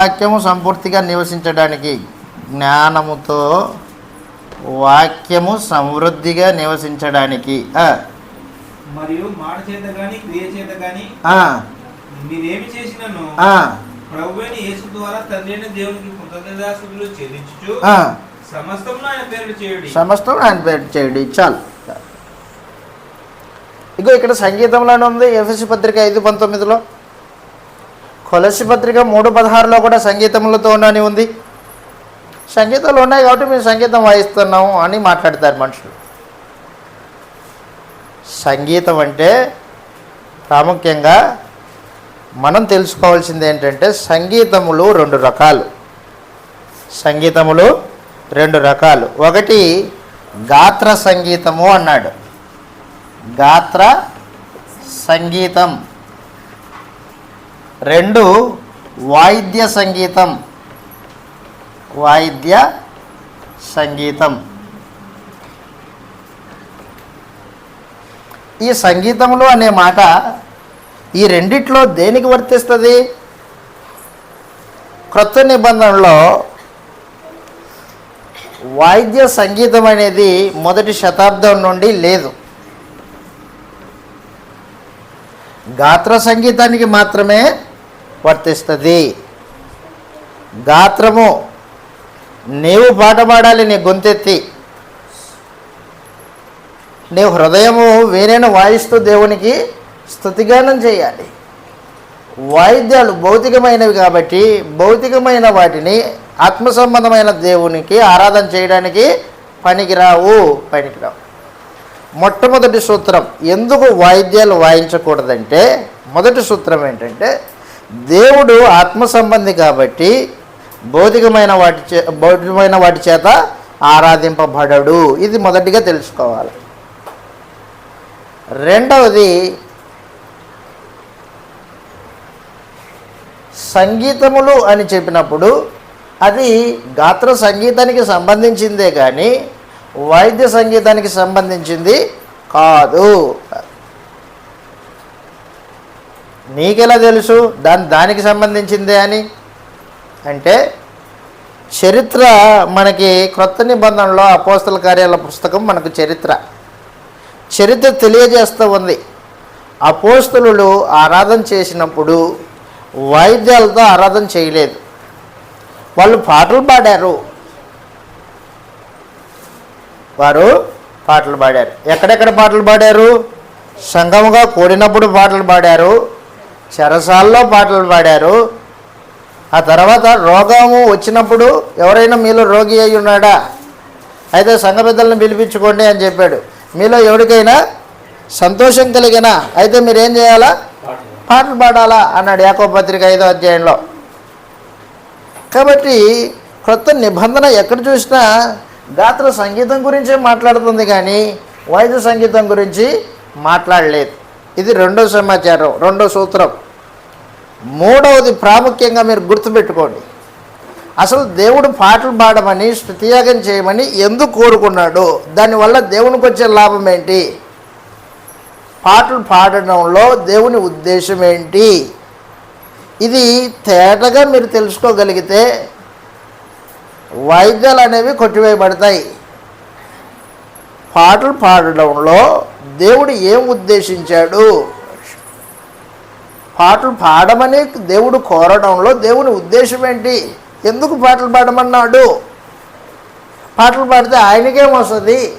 వాక్యము సంపూర్తిగా నివసించడానికి జ్ఞానముతో వాక్యము సమృద్ధిగా నివసించడానికి. మరియు మాట చేత గాని క్రియ చేత గాని మీరేమి చేసినను ప్రభువైన యేసు ద్వారా దేవునికి చెల్లించుచు ఆ. సమస్తమును ఆయన పేరు చేయుడి. సమస్తం ఆయన పేరు చేయండి. చాలు. ఇగో ఇక్కడ సంగీతంలోనే ఉంది ఎఫ్ఎస్సి పత్రిక ఐదు పంతొమ్మిదిలో. కొలసి పత్రిక మూడు పదహారులో కూడా సంగీతములతోనే అని ఉంది. సంగీతాలు ఉన్నాయి కాబట్టి మేము సంగీతం వాయిస్తున్నాము అని మాట్లాడతారు మనుషులు. సంగీతం అంటే ప్రాముఖ్యంగా మనం తెలుసుకోవాల్సింది ఏంటంటే సంగీతములు రెండు రకాలు. సంగీతములు రెండు రకాలు. ఒకటి గాత్ర సంగీతము అన్నాడు. గాత్ర సంగీతం. రెండు వాయిద్య సంగీతం. వాయిద్య సంగీతం. ఈ సంగీతములు అనే మాట ఈ రెండిట్లో దేనికి వర్తిస్తుంది? క్రొత్త నిబంధనలో వాయిద్య సంగీతం అనేది మొదటి శతాబ్దం నుండి లేదు. గాత్ర సంగీతానికి మాత్రమే వర్తిస్తుంది. గాత్రము నీవు పాట పాడాలి నీ గొంతెత్తి. నీ హృదయము వేరేను వాయిస్తూ దేవునికి స్థుతిగానం చేయాలి. వాయిద్యాలు భౌతికమైనవి కాబట్టి భౌతికమైన వాటిని ఆత్మ సంబంధమైన దేవునికి ఆరాధన చేయడానికి పనికిరావు పనికిరావు. మొట్టమొదటి సూత్రం ఎందుకు వాయిద్యాలు వాయించకూడదంటే మొదటి సూత్రం ఏంటంటే దేవుడు ఆత్మ సంబంధి కాబట్టి భౌతికమైన వాటి చే భౌతికమైన వాటి చేత ఆరాధింపబడడు. ఇది మొదటిగా తెలుసుకోవాలి. రెండవది సంగీతములు అని చెప్పినప్పుడు అది గాత్ర సంగీతానికి సంబంధించిందే కానీ వాయిద్య సంగీతానికి సంబంధించింది కాదు. నీకెలా తెలుసు? దాని దానికి సంబంధించిందే అని? అంటే చరిత్ర మనకి క్రొత్త నిబంధనలో అపోస్తల కార్యాల పుస్తకం మనకు చరిత్ర. చరిత్ర తెలియజేస్తూ ఉంది. అపోస్తులు ఆరాధన చేసినప్పుడు వాయిద్యాలతో ఆరాధన చేయలేదు. వాళ్ళు పాటలు పాడారు. వారు పాటలు పాడారు. ఎక్కడెక్కడ పాటలు పాడారు? సంఘముగా కూడినప్పుడు పాటలు పాడారు. చెరసాల్లో పాటలు పాడారు. ఆ తర్వాత రోగము వచ్చినప్పుడు ఎవరైనా మీలో రోగి అయి ఉన్నాడా? అయితే సంఘ పెద్దలను పిలిపించుకోండి అని చెప్పాడు. మీలో ఎవరికైనా సంతోషం కలిగిన అయితే మీరేం చేయాలా? పాటలు పాడాలా? అన్నాడు యాకో పత్రిక ఐదో అధ్యాయంలో. కాబట్టి క్రొత్త నిబంధన ఎక్కడ చూసినా గాత్ర సంగీతం గురించే మాట్లాడుతుంది కానీ వైద్య సంగీతం గురించి మాట్లాడలేదు. ఇది రెండో సమాచారం రెండో సూత్రం. మూడవది ప్రాముఖ్యంగా మీరు గుర్తుపెట్టుకోండి. అసలు దేవుడు పాటలు పాడమని స్థుతియాగం చేయమని ఎందుకు కోరుకున్నాడు? దానివల్ల దేవునికి వచ్చే లాభం ఏంటి? పాటలు పాడడంలో దేవుని ఉద్దేశం ఏంటి? ఇది తేటగా మీరు తెలుసుకోగలిగితే వాయిద్యాలు అనేవి కొట్టివేయబడతాయి. పాటలు పాడడంలో దేవుడు ఏం ఉద్దేశించాడు? పాటలు పాడమని దేవుడు కోరడంలో దేవుని ఉద్దేశం ఏంటి? ఎందుకు పాటలు పాడమన్నాడు? పాటలు పాడితే ఆయనకేం వస్తుంది?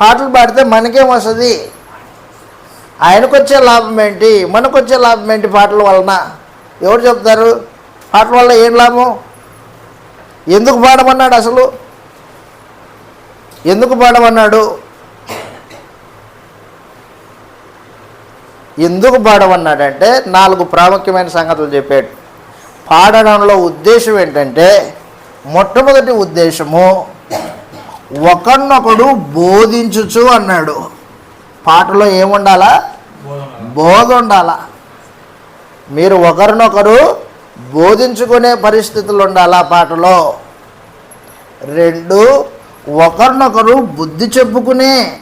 పాటలు పాడితే మనకేం వస్తుంది? ఆయనకు వచ్చే లాభం ఏంటి? మనకు వచ్చే లాభం ఏంటి పాటల వలన? ఎవరు చెప్తారు? పాటల వల్ల ఏం లాభం? ఎందుకు పాడమన్నాడు అసలు? ఎందుకు పాడమన్నాడు? ఎందుకు పాడమన్నాడంటే నాలుగు ప్రాముఖ్యమైన సంగతులు చెప్పాడు. పాడడంలో ఉద్దేశం ఏంటంటే మొట్టమొదటి ఉద్దేశము ఒకనొకడు బోధించుచు అన్నాడు. పాటలో ఏముండాలా? బోధ ఉండాలా. మీరు ఒకరినొకరు బోధించుకునే పరిస్థితులు ఉండాలా పాటలో? రెండు ఒకరినొకరు బుద్ధి చెప్పుకునే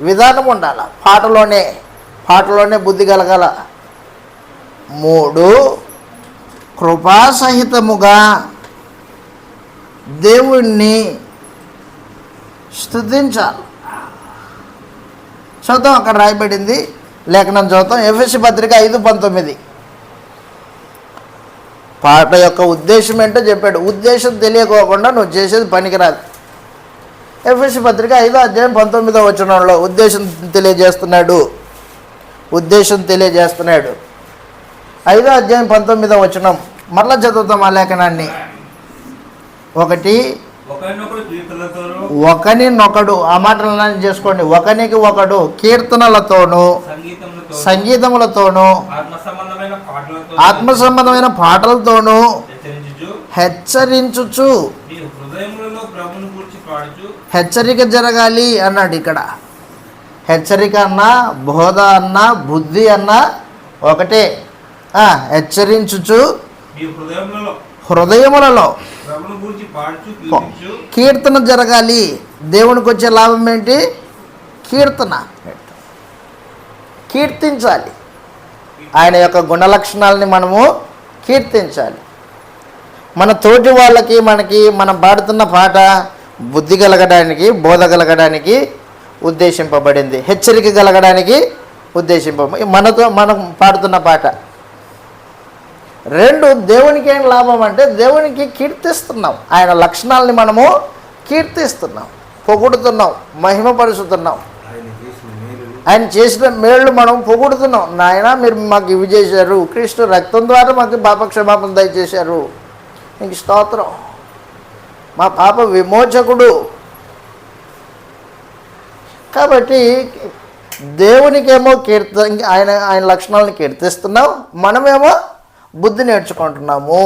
విధానం ఉండాల. పాటలోనే పాటలోనే బుద్ధి కలగాల. మూడు కృపాసహితముగా దేవుణ్ణి స్థుతించాలి. చదువుతాం అక్కడ రాయబడింది. లేఖనం చదువుతాం. ఎఫ్ఎస్సి పత్రిక ఐదు పంతొమ్మిది. పాట యొక్క ఉద్దేశం ఏంటో చెప్పాడు. ఉద్దేశం తెలియకోకుండా నువ్వు చేసేది పనికిరాదు. ఎఫ్ఎస్సి పత్రిక ఐదో అధ్యాయం పంతొమ్మిదో వచనంలో ఉద్దేశం తెలియజేస్తున్నాడు. ఉద్దేశం తెలియజేస్తున్నాడు. ఐదో అధ్యాయం పంతొమ్మిదో వచనం మరలా చదువుతాం ఆ లేఖనాన్ని. ఒకటి ఒకనినొకడు ఆ మాటలను చేసుకోండి. ఒకనికి ఒకడు కీర్తనలతోనూ సంగీతములతోనూ ఆత్మ సంబంధమైన ఆత్మ సంబంధమైన పాటలతోనూ హెచ్చరించుచు హెచ్చరించుచు మీ హృదయములలో ప్రభుని గురించి పాడుచు హెచ్చరిక జరగాలి అన్నాడు ఇక్కడ. హెచ్చరిక అన్నా బోధ అన్నా బుద్ధి అన్నా ఒకటే. హెచ్చరించుచు హృదయములలో. కీర్తన జరగాలి. దేవునికి వచ్చే లాభం ఏంటి? కీర్తన. కీర్తించాలి. ఆయన యొక్క గుణలక్షణాలని మనము కీర్తించాలి. మన తోటి వాళ్ళకి మనకి మనం పాడుతున్న పాట బుద్ధి కలగడానికి బోధ కలగడానికి ఉద్దేశింపబడింది. హెచ్చరిక కలగడానికి ఉద్దేశింప మనతో మనం పాడుతున్న పాట. రెండు దేవునికి ఏం లాభం అంటే దేవునికి కీర్తిస్తున్నాం. ఆయన లక్షణాలని మనము కీర్తిస్తున్నాం. పొగుడుతున్నాం మహిమపరుచుతున్నాం ఆయన చేసిన మేళ్ళు మనం పొగుడుతున్నాం. నాయన మీరు మాకు ఇవి చేశారు. క్రీస్తు రక్తం ద్వారా మాకు పాపక్షమాపణ దయచేశారు. ఇంక స్తోత్రం. మా పాప విమోచకుడు. కాబట్టి దేవునికేమో కీర్త ఆయన ఆయన లక్షణాలను కీర్తిస్తున్నాం మనమేమో బుద్ధి నేర్చుకుంటున్నాము.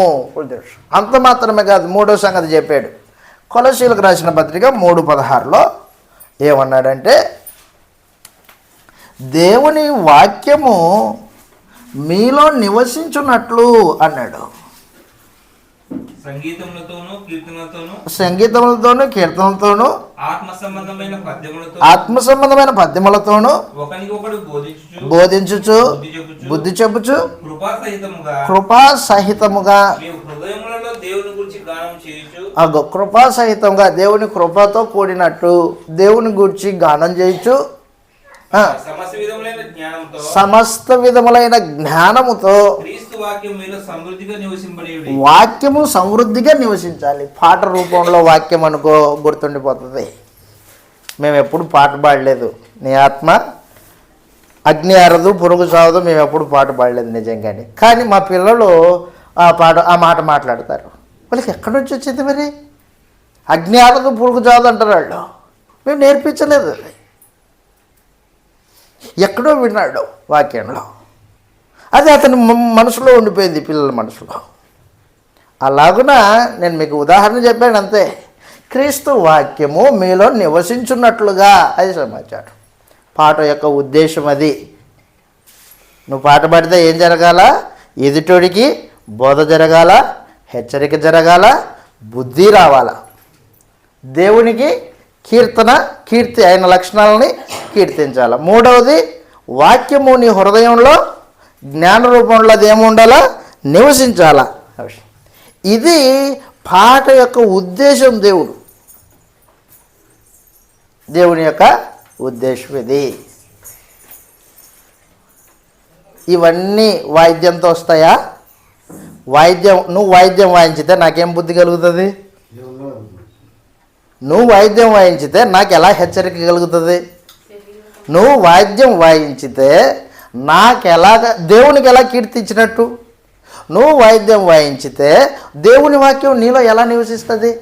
అంత మాత్రమే కాదు మూడో సంగతి చెప్పాడు. కొలశీలకు రాసిన పత్రిక మూడు పదహారులో ఏమన్నాడంటే దేవుని వాక్యము మీలో నివసించున్నట్లు అన్నాడు. సంగీతములతోనూ కీర్తనలతోనూ సంగీతములతోనూ కీర్తనలతోనూ ఆత్మ సంబంధమైన పద్యములతో ఆత్మ సంబంధమైన పద్యములతోనూ ఒకనికి ఒకడు బోధించుచు బోధించుచు బుద్ధి చెప్పుచు కృపా సహితముగా కృపా సహితముగా మీ హృదయములలో దేవుని గురించి గానం చేయుచు అగో కృపా సహితంగా దేవుని కృపతో కూడినట్టు దేవుని గురించి గానం చేయొచ్చు సమస్త విధములైన జ్ఞానంతో సమస్త విధములైన జ్ఞానముతో క్రీస్తు వాక్యం మీలో సమృద్ధిగా వాక్యము సమృద్ధిగా నివసించాలి. పాట రూపంలో వాక్యం అనుకో గుర్తుండిపోతుంది. మేము ఎప్పుడు పాట పాడలేదు. నీ ఆత్మ అగ్ని అరదు పురుగు సావదు మేము ఎప్పుడు పాట పాడలేదు నిజంగానే. కానీ మా పిల్లలు ఆ పాట ఆ మాట మాట్లాడతారు. వాళ్ళకి ఎక్కడి నుంచి వచ్చింది మరి? అగ్ని అరదు పురుగు చావదు అంటారు వాళ్ళు. మేము నేర్పించలేదు. అది ఎక్కడో విన్నాడు వాక్యంలో. అది అతని మనసులో ఉండిపోయింది పిల్లల మనసులో. అలాగున నేను మీకు ఉదాహరణ చెప్పాను అంతే. క్రీస్తు వాక్యము మీలో నివసించున్నట్లుగా అది సమాచారం. పాట యొక్క ఉద్దేశం అది. నువ్వు పాట పాడితే ఏం జరగాల? ఎదుటోడికి బోధ జరగాల హెచ్చరిక జరగాల బుద్ధి రావాల. దేవునికి కీర్తన కీర్తి అయిన లక్షణాలని కీర్తించాలి. మూడవది వాక్యము నీ హృదయంలో జ్ఞాన రూపంలో అది ఏమి ఉండాలా నివసించాలా ఇది పాట యొక్క ఉద్దేశం దేవుడు. దేవుని యొక్క ఉద్దేశం ఇది ఇవన్నీ వాయిద్యంతో వస్తాయా? వాయిద్యం నువ్వు వాయిద్యం వాయించితే నాకేం బుద్ధి కలుగుతుంది? నువ్వు వాయిద్యం వాయించితే నాకు ఎలా హెచ్చరిక కలుగుతుంది? నువ్వు వాయిద్యం వాయించితే నాకు ఎలాగ దేవునికి ఎలా కీర్తించినట్టు? నువ్వు వాయిద్యం వాయించితే దేవుని వాక్యం నీలో ఎలా నివసిస్తుంది?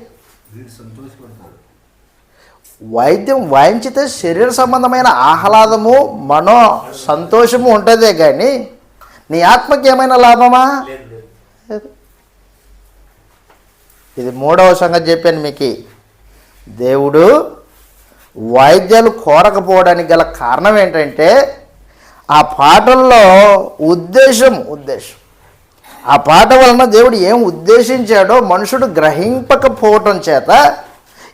వైద్యం వాయించితే శరీర సంబంధమైన ఆహ్లాదము మనో సంతోషము ఉంటుందే కానీ నీ ఆత్మకి ఏమైనా లాభమా? ఇది మూడవ సంగతి చెప్పాను మీకు. దేవుడు వాయిద్యాలు కోరకపోవడానికి గల కారణం ఏంటంటే ఆ పాటల్లో ఉద్దేశం ఉద్దేశం. ఆ పాట వలన దేవుడు ఏం ఉద్దేశించాడో మనుషుడు గ్రహింపకపోవటం చేత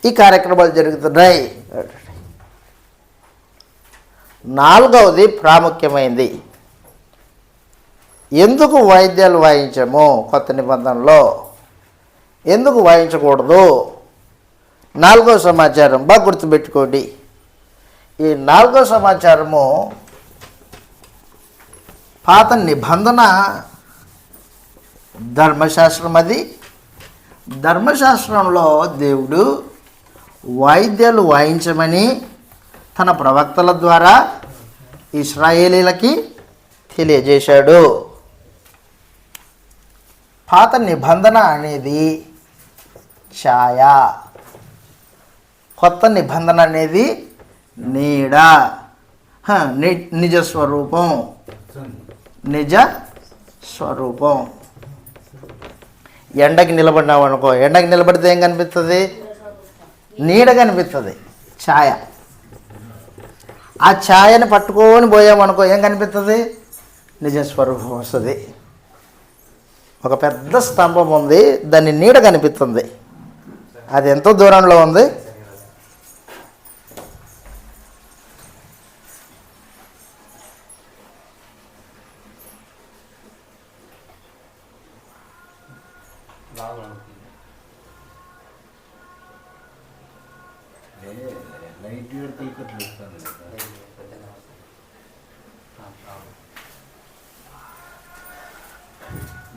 ఈ కార్యక్రమాలు జరుగుతున్నాయి. నాలుగవది ప్రాముఖ్యమైంది. ఎందుకు వాయిద్యాలు వాయించము కొత్త నిబంధనలో? ఎందుకు వాయించకూడదు? నాలుగో సమాచారం బాగా గుర్తుపెట్టుకోండి. ఈ నాలుగో సమాచారము పాత నిబంధన ధర్మశాస్త్రం అది. ధర్మశాస్త్రంలో దేవుడు వాయిద్యాలు వాయించమని తన ప్రవక్తల ద్వారా ఇస్రాయేలీలకి తెలియజేశాడు. పాత నిబంధన అనేది ఛాయ. కొత్త నిబంధన అనేది నీడ. నిజస్వరూపం. నిజ స్వరూపం. ఎండకి నిలబడినావు అనుకో ఎండకి నిలబడితే ఏం కనిపిస్తుంది? నీడ కనిపిస్తుంది ఛాయ. ఆ ఛాయని పట్టుకొని పోయామనుకో ఏం కనిపిస్తుంది? నిజ స్వరూపం వస్తుంది. ఒక పెద్ద స్తంభం ఉంది దాని నీడ కనిపిస్తుంది. అది ఎంతో దూరంలో ఉంది.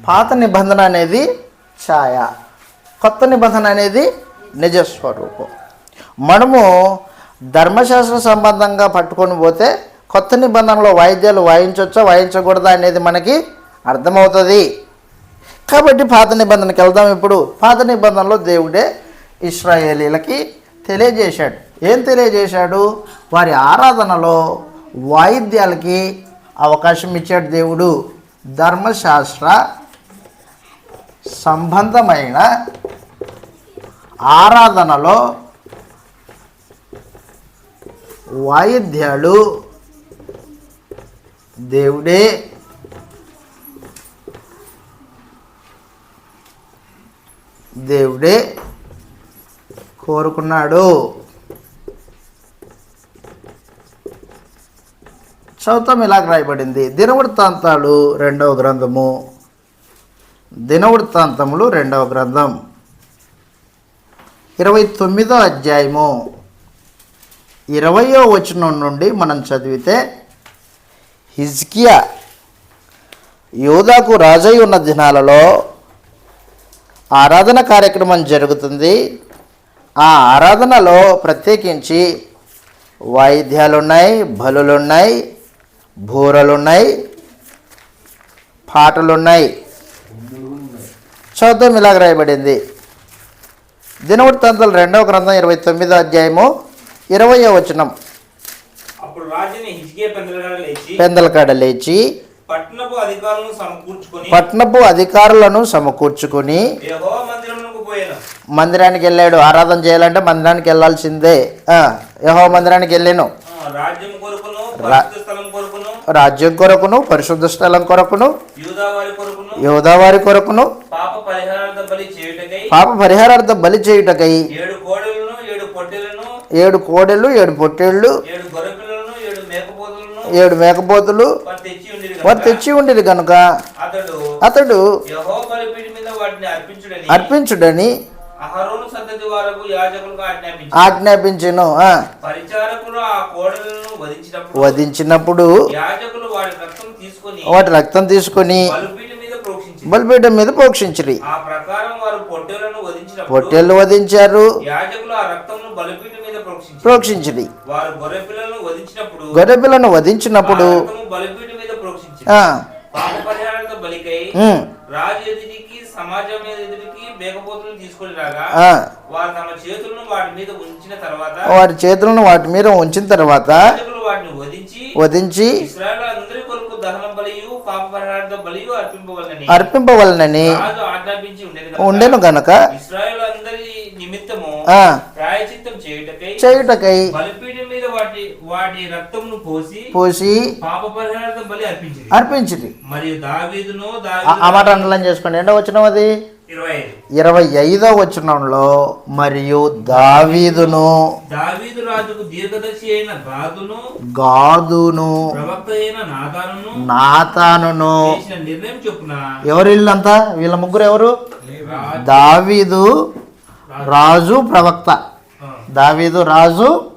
పాత నిబంధన అనేది ఛాయ. కొత్త నిబంధన అనేది నిజస్వరూపం. మనము ధర్మశాస్త్ర సంబంధంగా పట్టుకొని పోతే కొత్త నిబంధనలో వాయిద్యాలు వాయించవచ్చా వాయించకూడదా అనేది మనకి అర్థమవుతుంది. కాబట్టి పాత నిబంధనకి వెళ్దాం ఇప్పుడు. పాత నిబంధనలో దేవుడే ఇస్రాయేలీలకి తెలియజేశాడు. ఏం తెలియజేశాడు? వారి ఆరాధనలో వాయిద్యాలకి అవకాశం ఇచ్చాడు దేవుడు. ధర్మశాస్త్ర సంబంధమైన ఆరాధనలో వాయిద్యాలు దేవుడే దేవుడే కోరుకున్నాడు. చౌతం ఇలా రాయబడింది. దినవృత్తాంతాలు రెండవ గ్రంథము. దినవృత్తాంతములు రెండవ గ్రంథం. ఇరవై తొమ్మిదో అధ్యాయము. ఇరవయో వచనం నుండి మనం చదివితే హిజ్కియా యోధాకు రాజై ఉన్న దినాలలో ఆరాధన కార్యక్రమం జరుగుతుంది. ఆ ఆరాధనలో ప్రత్యేకించి వాయిద్యాలున్నాయి బలులున్నాయి బూరలున్నాయి పాటలున్నాయి. చదువు ఇలాగ రాయబడింది. దినవృత్తాంతాలు రెండవ గ్రంథం ఇరవై తొమ్మిదో అధ్యాయము ఇరవయో వచనం. హిజ్కియా పెందలగాడ లేచి పెందలకాడ పట్నపు అధికారులను సమకూర్చుకుని మందిరానికి వెళ్ళాడు. ఆరాధన చేయాలంటే మందిరానికి వెళ్ళాల్సిందే. ఆ, యెహోవా మందిరానికి వెళ్ళాను. రాజ్యం కొరకును పరిశుద్ధ స్థలం కొరకును యోదావారి కొరకును పాప పరిహారార్థ బలి చేయుటకై ఏడు కోడెలు ఏడు పొట్టేళ్ళు ఏడు మేకపోతులు వారు తెచ్చి ఉండేది కనుక అతడు యహో అర్పించుడని అహరోను సంతతి వారకు యాజకులకు ఆజ్ఞాపించి. ఆజ్ఞాపించెను ఆ, పరిచారకులు ఆ కోడలను వధించినప్పుడు వధించినప్పుడు యాజకులు వారి రక్తం తీసుకొని వాటి రక్తం తీసుకొని బలిపీఠ మీద ప్రోక్షించి బలిపీఠం మీద పోక్షించిరి ఆ ప్రకారం వారు పొట్టేలను వధించినప్పుడు పొట్టేళ్ళు వధించారు. యాజకులు ఆ రక్తంను బలిపీఠ మీద ప్రోక్షించి ప్రోక్షించిరి. వారు గొర్రె పిల్లలను వధించినప్పుడు బలిపీఠ మీద ప్రోక్షించి ఆ, పాప పరిహారంతో బలికై ఉమ్, రాజు ఎదుటికి సమాజం ఎదుటికి మేకపోతులను తీసుకొని రాగా ఆ, వారు తమ చేతులను వాటి మీద ఉంచిన తర్వాత వారి చేతులను వాటి మీద ఉంచిన తర్వాత వాటిని వధించి వధించి ఇస్రాయల్ అందరి కొరకు దహన బలియు పాప పరిహారార్థ బలియు అర్పింపవలనని ఆజ్ఞాపించి ఉండెను గనక ఇస్రాయల్ ప్రాయచిత్తం చేయుటకై చేయుటకై బలిపీఠం మీద వాటి వాటి రక్తమును పోసి పోసి పాప పరిహారార్థం బలి అర్పించింది అర్పించింది మరియు దావీదును ఆ- మాట అండలం చేసుకోండి. ఏంటో వచ్చినాం అది? ఇరవై ఐదు. వచనంలో మరియు దావీదును దావీదు రాజుకు దీర్ఘదర్శి అయిన గాదును గాదును ప్రవక్త అయిన నాతానును చేసిన నిర్ణయం చొప్పున ఎవరు వీళ్ళంతా వీళ్ళ ముగ్గురు ఎవరు? దావీదు రాజు ప్రవక్త. దావీదు రాజు